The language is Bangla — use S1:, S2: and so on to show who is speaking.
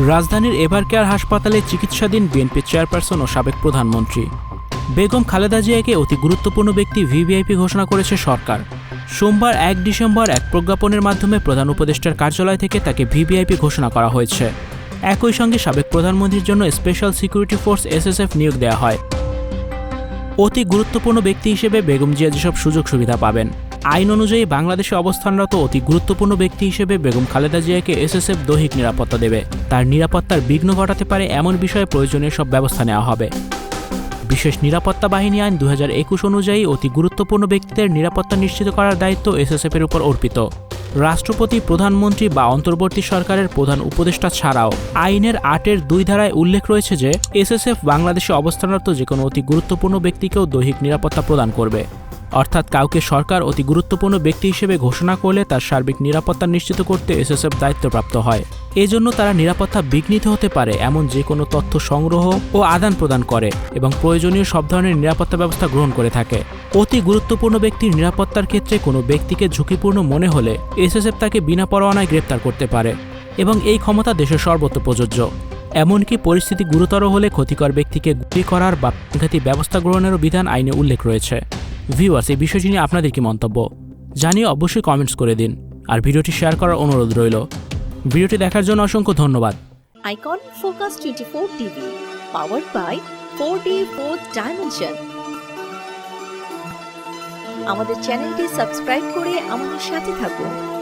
S1: রাজধানীর এভার কেয়ার হাসপাতালে চিকিৎসাধীন বিএনপি চেয়ারপারসন ও সাবেক প্রধানমন্ত্রী। বেগম খালেদা জিয়াকে অতি গুরুত্বপূর্ণ ব্যক্তি ভিভিআইপি ঘোষণা করেছে সরকার। সোমবার এক ডিসেম্বর এক প্রজ্ঞাপনের মাধ্যমে প্রধান উপদেষ্টার কার্যালয় থেকে তাকে ভিভিআইপি ঘোষণা করা হয়েছে। একই সঙ্গে সাবেক প্রধানমন্ত্রীর জন্য স্পেশাল সিকিউরিটি ফোর্স এসএসএফ নিয়োগ দেওয়া হয়। অতি গুরুত্বপূর্ণ ব্যক্তি হিসেবে বেগম জিয়া যেসব সুযোগ সুবিধা পাবেন আইন অনুযায়ী বাংলাদেশে অবস্থানরত অতি গুরুত্বপূর্ণ ব্যক্তি হিসেবে বেগম খালেদা জিয়াকে এসএসএফ দৈহিক নিরাপত্তা দেবে। তার নিরাপত্তার বিঘ্ন ঘটাতে পারে এমন বিষয়ে প্রয়োজনীয় সব ব্যবস্থা নেওয়া হবে। বিশেষ নিরাপত্তা বাহিনী আইন দু অনুযায়ী অতি গুরুত্বপূর্ণ ব্যক্তিদের নিরাপত্তা নিশ্চিত করার দায়িত্ব এসএসএফের উপর অর্পিত। রাষ্ট্রপতি, প্রধানমন্ত্রী বা অন্তর্বর্তী সরকারের প্রধান উপদেষ্টা ছাড়াও আইনের আটের দুই ধারায় উল্লেখ রয়েছে যে, এসএসএফ বাংলাদেশে অবস্থানরত যে কোনো অতি গুরুত্বপূর্ণ ব্যক্তিকেও দৈহিক নিরাপত্তা প্রদান করবে। অর্থাৎ কাউকে সরকার অতি গুরুত্বপূর্ণ ব্যক্তি হিসেবে ঘোষণা করলে তার সার্বিক নিরাপত্তা নিশ্চিত করতে এসএসএফ দায়িত্বপ্রাপ্ত হয়। এজন্য তারা নিরাপত্তা বিঘ্নিত হতে পারে এমন যে কোনো তথ্য সংগ্রহ ও আদান প্রদান করে এবং প্রয়োজনীয় সব ধরনের নিরাপত্তা ব্যবস্থা গ্রহণ করে থাকে। অতি গুরুত্বপূর্ণ ব্যক্তির নিরাপত্তার ক্ষেত্রে কোনো ব্যক্তিকে ঝুঁকিপূর্ণ মনে হলে এসএসএফ তাকে বিনা পরোয়ানায় গ্রেপ্তার করতে পারে এবং এই ক্ষমতা দেশের সর্বত্র প্রযোজ্য। এমনকি পরিস্থিতি গুরুতর হলে ক্ষতিকর ব্যক্তিকে গুলি করার বা ব্যবস্থা গ্রহণেরও বিধান আইনে উল্লেখ রয়েছে। ভিউয়ার্স, এই বিষয়টি নিয়ে আপনাদের কি মন্তব্য? জানিয়ে অবশ্যই কমেন্টস করে দিন। আর ভিডিওটি শেয়ার করার অনুরোধ রইল। ভিডিওটি দেখার জন্য অসংখ্য ধন্যবাদ।
S2: Icon focus twenty four 24 powered by four 4D 4th Dimension. আমাদের চ্যানেলটি সাবস্ক্রাইব করে আমাদের সাথে থাকুন।